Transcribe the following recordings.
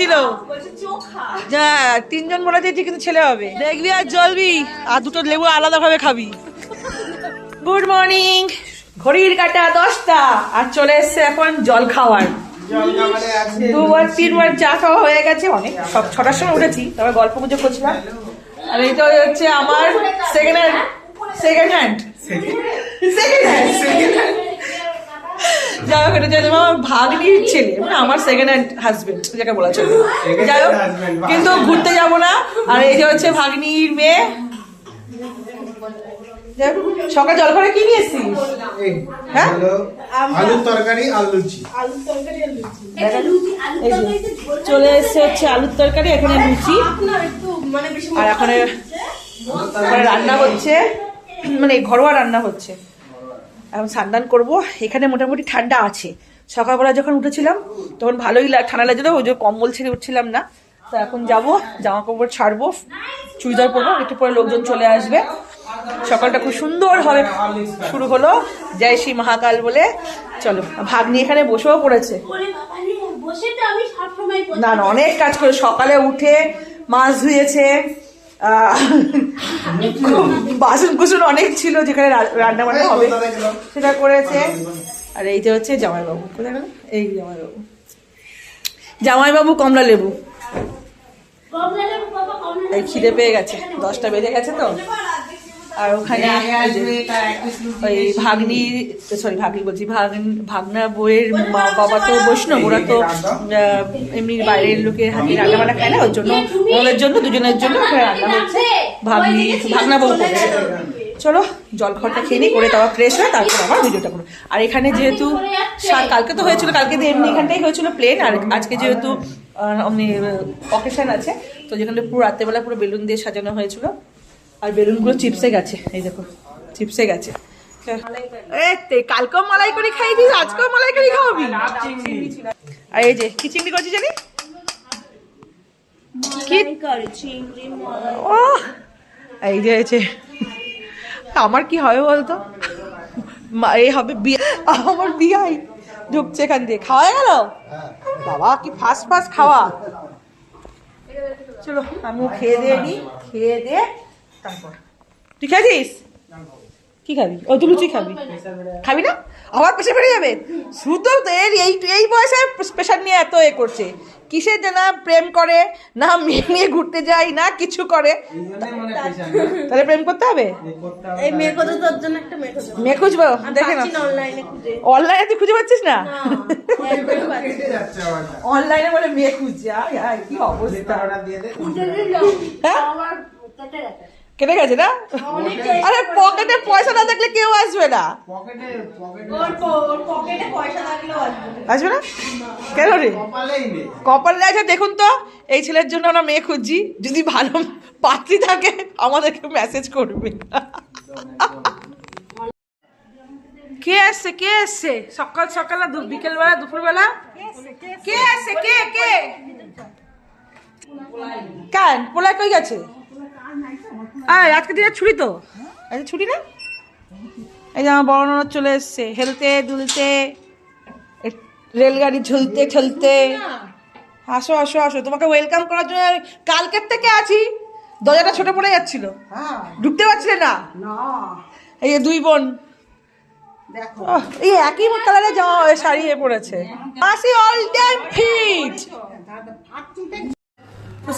দিল। যা, তিনজন বলে দিয়েছি কিন্তু ছেলে হবে। দেখবি আর জ্বলবি, আর দুটো লেবু আলাদাভাবে খাবি। গুড মর্নিং ঘড়ির কাটা দশটা, আর চলে এসছে এখন জল খাওয়ার। দুবার, তিনবার চা খাওয়া হয়ে গেছে, অনেক সব ছটার সময় উঠেছি তারপর গল্প গুজব করছিলাম। আর এটা হচ্ছে আমার second hand second hand second hand যাই হোক এটা আমার ভাগ্নির ছেলে মানে আমার সেকেন্ড হ্যান্ড হাজবেন্ড যাকে বলা চলে। যাই হোক কিন্তু ঘুরতে যাব না। আর এই যে হচ্ছে ভাগ্নির মেয়ে। যাই হোক, সকাল জলখাবার কি নিয়ে এসছিস? হ্যাঁ? আলুর তরকারি আর লুচি। চলে এসছে হচ্ছে আলুর তরকারি এখানে লুচি। আর এখানে এখানে রান্না হচ্ছে মানে ঘরোয়া রান্না হচ্ছে। এখন স্নান করব। এখানে মোটামুটি ঠান্ডা আছে। সকালবেলা যখন উঠেছিলাম, তখন ভালোই ঠান্ডা লাগছিল ওই যে কম্বল ছেড়ে উঠছিলাম না। তো এখন যাব জামা কাপড় ছাড়বো, চুড়িদার পরবো একটু পরে লোকজন চলে আসবে। সকালটা খুব সুন্দর হবে। শুরু হলো জয় শ্রী মহাকাল বলে। চলো, ভাগ্নি এখানে বসেও পড়েছে। না না, অনেক কাজ করে। সকালে উঠে মাছ ধুয়েছে বাসন কুসন অনেক ছিল যেখানে রান্না বান্না হবে। সেটা করেছে। আর এই যে হচ্ছে জামাইবাবু। কোথায় গেল? এই জামাইবাবু। জামাইবাবু কমলা লেবু। এই খিদে পেয়ে গেছে। দশটা বেজে গেছে তো। আর ওখানে ওই যে ওই ভাগ্নি সরি ভাগ্নি বলছি ভাগ্ন ভাগনা বইয়ের মা বাবা তো বৈষ্ণব ওরা তো এমনি বাইরের লোকের হাতে রান্না বান্না খায় না ওর জন্য। ওদের জন্য দুজনের জন্য ওখানে রান্না হচ্ছে। ভাগ্নি ভাগনা বউ করছে। চলো জল খাওয়াটা খেয়ে নিই করে তারপর ফ্রেশ হয় তারপর আবার ভিডিওটা করো আর এখানে যেহেতু কালকে তো হয়েছিল কালকে তো এমনি এখানটাই হয়েছিল প্লেন আর আজকে যেহেতু অমনি অকেশন আছে তো যেখানে পুরো রাত্রেবেলা পুরো বেলুন দিয়ে সাজানো হয়েছিল। আর বেলুনগুলো চিপসে গেছে এই দেখো চিপসে গেছে। কালকেও মালাই করে খাই দিস আজকেও মালাই করে খাওয়াবি? আর এই যে কি চিংড়ি করছি জানি কি ও এই যে হয়েছে আমার কি হবে বলতো? এ হবে আমার বিয়াই ঢুকছে এখান দিয়ে। খাওয়া গেল? বাবা, কি ফাস্ট ফাস্ট খাওয়া। চলো, আমিও খেয়ে দিয়ে নি, খেয়ে দিয়ে তারপর। তুই খাইছিস কি খাবি? ও তুই লুচি খাবি। খাবি না? আবার প্রেশার বেড়ে যাবে। শুধু তো এর এই এই বয়সে প্রেশার নিয়ে এত এ করছে। কিসের যে না প্রেম করে না মেয়ে নিয়ে ঘুরতে যায় না কিছু করে তাহলে প্রেম করতে হবে? এই মেয়ে খুঁজবো? দেখে না অনলাইনে তুই খুঁজে পাচ্ছিস না। অনলাইনে বলে মেয়ে খুঁজছে। কি অবস্থা? হ্যাঁ? কেটে গেছে। না? আরে পকেটে পয়সা না থাকলে কেউ আসবে না। আসবে না। কেন রে? কপালে আছে দেখুন তো এই ছেলের জন্য আমরা মেয়ে খুঁজছি। যদি ভালো পাত্রী থাকে আমাদেরকে মেসেজ করবে। কে আসছে? কে আসছে? সকাল সকাল বিকেলবেলা দুপুরবেলা? কে আসছে? কে? কে? কেন পোলায় কই গেছে? আয় আজকে দিনে ছুটি তো। আজকে ছুটি না? এই যে আমার বড় ননদ চলে এসছে হেলতে দুলতে রেলগাড়ি ঝুলতে ঠেলতে। আসো আসো আসো তোমাকে ওয়েলকাম করার জন্য কালকের থেকে আছি। দরজাটা ছোট পড়ে যাচ্ছিল। ঢুকতে পারছিলে না? এই যে দুই বোন। এই একই কালারের জামা শাড়ি হয়ে পড়েছে। মাসি অল টাইম ফিট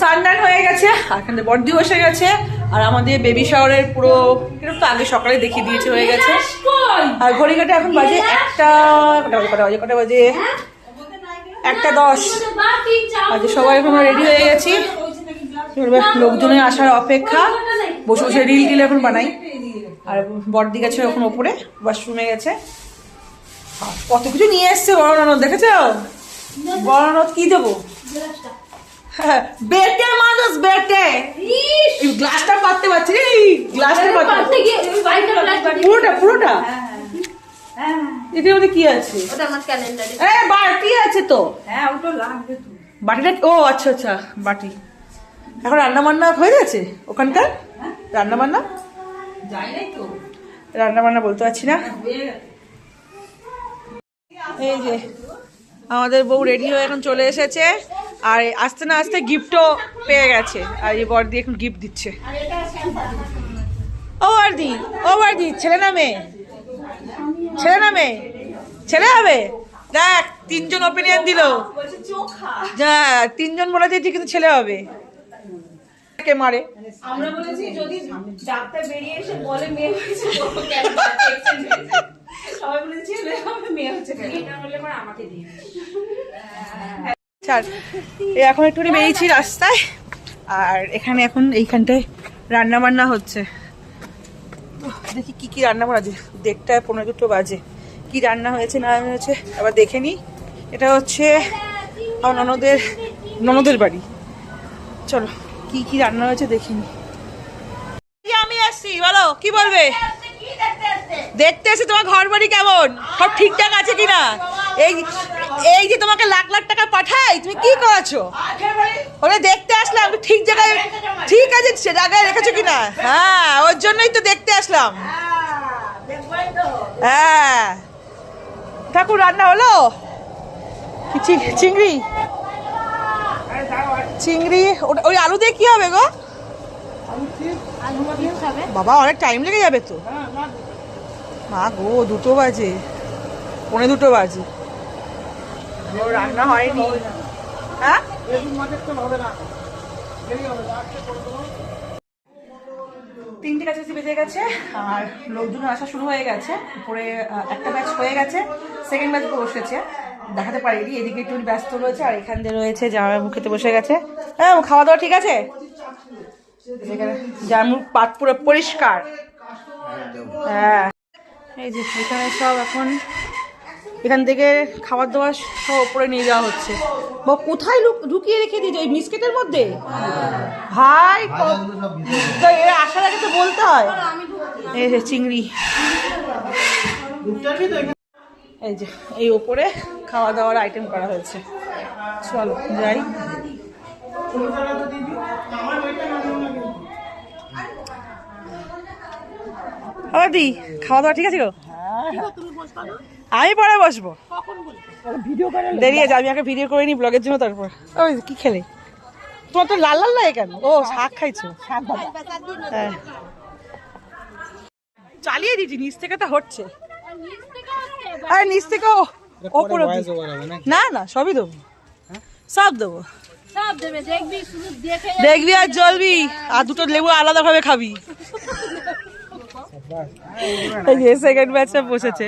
সানডান হয়ে গেছে আর এখানে বর্দি বসে গেছে। আর আমাদের বেবি শাওয়ারের পুরো এরকম তো আগে সকালে দেখিয়ে দিয়েছে হয়ে গেছে। আর ঘড়ি কাটে এখন বাজে একটা, কটা বাজে কটা বাজে কটা বাজে? একটা দশ। আজ সবাই এখন রেডি হয়ে গেছি। লোকজনের আসার অপেক্ষা। বসে বসে রিল টিল এখন বানাই। আর বড়দি গেছে এখন ওপরে ওয়াশরুমে গেছে। কত কিছু নিয়ে এসছে বড় ননদ, দেখেছ? বড় ননদ কি দেবো? বেটে মানুষ বেটে এই গ্লাসটা পাততে পারছি রে, এই গ্লাসটা গিয়ে ওই বাইকটা প্লাস্টিক পুরোটা পুরোটা? এটার মধ্যে কি আছে? ওটা আমার ক্যালেন্ডারে এ। বাটি আছে তো? হ্যাঁ ওটা লাগবে তো। বাটিটা ও আচ্ছা আচ্ছা বাটি। এখন রান্না বান্না হয়ে গেছে ওখানকার? রান্না বান্না রান্না বান্না বলতে পারছি না। এই যে আমাদের বউ রেডি হয়ে এখন চলে এসেছে। আর আস্তে না আস্তে গিফটও পেয়ে গেছে। আর এই দিয়ে এখন গিফট দিচ্ছে। ও বর্দি ও বর্দি ছেলে না মেয়ে? ছেলে না মেয়ে? ছেলে হবে? দেখ তিনজন ওপিনিয়ন দিল। যা তিনজন বলে দিয়েছে কিন্তু ছেলে হবে। কে মারে? আমরা বলেছি যদি ডাক্তার বেরিয়ে এসে বলে মেয়ে হয়েছে বলব কেন বাচ্চা exchange হয়েছে। সবাই বলেছে ছেলে হবে মেয়ে হচ্ছে এটা বললে আমাকে দিয়ে ছাড় এই এখন একটু বেরিয়েছি রাস্তায় আর এখানে এখন এইখানটায় রান্না বান্না হচ্ছে। দেখি কি কি রান্না করা আছে। দেড়টায় পনেরো দুটো বাজে। কি রান্না হয়েছে না হয়েছে, আবার দেখে নিই। এটা হচ্ছে আমার ননদের ননদের বাড়ি। চলো, কি কি রান্না হয়েছে দেখে নিই আমি আসছি বলো, কি বলবে? দেখতে এসে তোমার ঘর বাড়ি কেমন? সব ঠিকঠাক আছে কিনা? এই এই যে তোমাকে লাখ লাখ টাকা পাঠাই, তুমি কি করেছ? ওরে দেখতে আসলাম, ঠিক জায়গায়, ঠিক আছে, সে জায়গায় রেখেছো কিনা? হ্যাঁ ওর জন্যই তো দেখতে আসলাম। হ্যাঁ। ঠাকুর, রান্না হলো? চিংড়ি? চিংড়ি ওই আলু দিয়ে কি হবে গো? বাবা, অনেক টাইম লেগে যাবে তো। মা গো, দুটো বাজে, পৌনে দুটো বাজে। রান্না হয়নি। হ্যাঁ? তিনটে কাছাকাছি বেজে গেছে, আর লোকজন আসা শুরু হয়ে গেছে। উপরে একটা ব্যাচ হয়ে গেছে সেকেন্ড ব্যাচ বসেছে। দেখাতে পারিনি, এদিকে একটু ব্যস্ত রয়েছে, আর এখান দিয়ে রয়েছে জামাইবাবু খেতে বসে গেছে। হ্যাঁ খাওয়া দাওয়া ঠিক আছে? জামুর পাট পুরো পরিষ্কার। হ্যাঁ। এই যে এখানে সব এখন এখান থেকে খাবার দাবার সব উপরে নিয়ে যাওয়া হচ্ছে। বা কোথায় ঢুকিয়ে রেখে দিয়েছে? ওই বিস্কিটের মধ্যে? ভাই তো এরা আসার আগে তো বলতে হয়। এই যে চিংড়ি। এই যে, এই ওপরে খাওয়া দাওয়ার আইটেম করা হয়েছে। চলো, যাই। দি, খাওয়া দাওয়া ঠিক আছে গো? আমি পরে বসবো। দেরি আছে আমি আগে ভিডিও করে নি ব্লগের জন্য তারপর। ওই কি খেলে? তোমার তো লাল লাল লাগে কেন? ও শাক খাইছো? হ্যাঁ। চালিয়ে দিচ্ছি নিচ থেকে তো হচ্ছে। আরে নিচ থেকে ও ওপর না না সবই দেবো। সব দেবো। দেখবি শুধু দেখে দেখবি আর জ্বলবি আর দুটো লেবু আলাদা ভাবে খাবি সেকেন্ড ব্যাচটা বসেছে।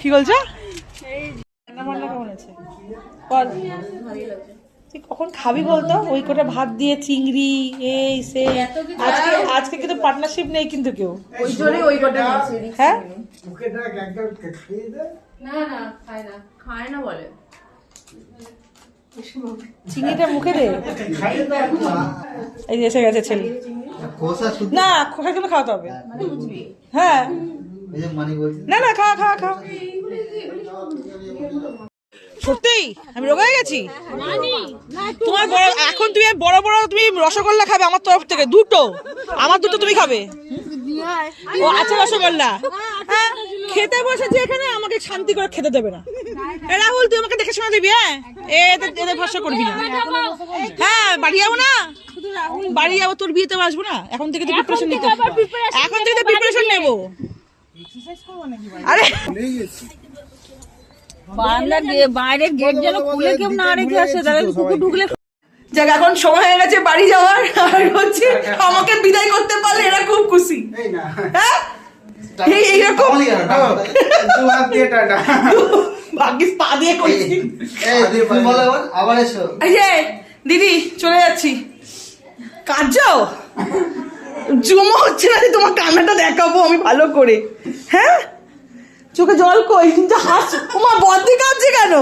কি বলছো? রান্না কেমন আছে? বল। তুই কখন খাবি বলতো? ওই করে ভাত দিয়ে চিংড়ি এই সে আজকে আজকে কিন্তু পার্টনারশিপ নেই কিন্তু কেউ। ওই জন্যই ওই কটা নিয়েছি। হ্যাঁ? মুখে দেখ একদম খাইয়ে দে না না খায় না। খায় না বলে। চিংড়িটা মুখে দে। এই এসে গেছে ছেলে। না, খোসা কিন্তু খাওয়াতে হবে। হ্যাঁ। না না খাওয়া খাওয়া খাওয়া সত্যি? আমি রোগা হয়ে গেছি? তোমার বড় এখন তুমি বড় বড় তুমি রসগোল্লা খাবে আমার তরফ থেকে, দুটো। আমার দুটো তুমি খাবে। ও আছে রসগোল্লা। হ্যাঁ। খেতে বসেছি এখানে আমাকে শান্তি করে খেতে দেবে না। রাহুল তুই আমাকে দেখে শোনা দিবি হ্যাঁ? এদের এদের করবি না। হ্যাঁ বাড়ি যাব না। বাড়ি যাব তোর বিয়েতে আসব না। এখন থেকে তো প্রিপারেশন নিতে এখন থেকে তো প্রিপারেশন নেব। আরে। বাইরের গেট যেন খুলে কেউ না রেখে আসে তাহলে কুকুর ঢুকলে যাক এখন সময় হয়ে গেছে বাড়ি যাওয়ার। আর হচ্ছে আমাকে বিদায় করতে পারলে এরা খুব খুশি। হ্যাঁ? এইরকম ভাগ্যিস পা দিয়ে করছি তুমি আবার এসো। এই যে দিদি চলে যাচ্ছি। কাজ জমা হচ্ছে না যে তোমার কান্নাটা দেখাবো আমি ভালো করে। হ্যাঁ? চোখে জল কই? কিন্তু হাস তোমার বদ্দি কাঁদছে কেন?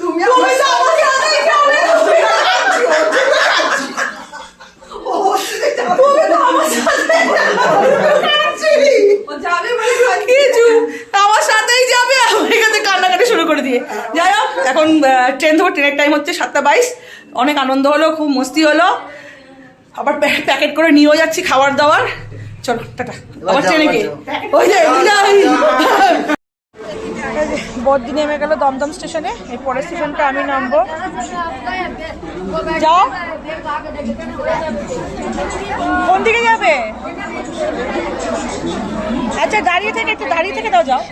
তুমি তো আমাকে আগেই যাবে। তুমি তো আমার সাথে কাঁদছিলি। আমার সাথেই যাবে এখানে কান্নাকাটি শুরু করে দিয়ে। যাই হোক এখন ট্রেন ধরো ট্রেনের টাইম হচ্ছে সাতটা বাইশ। অনেক আনন্দ হলো খুব মস্তি হলো। আবার প্যা- প্যাকেট করে নিয়েও যাচ্ছি খাবার দাবার। চলো টাটা। আবার ট্রেনে গিয়ে। ওই যে। বদ্দি নেমে গেল দমদম স্টেশনে। এই পরের স্টেশনটা আমি নামবো। যাও। কোন দিকে যাবে? আচ্ছা দাঁড়িয়ে থেকে একটু দাঁড়িয়ে থেকে দাও, যাও।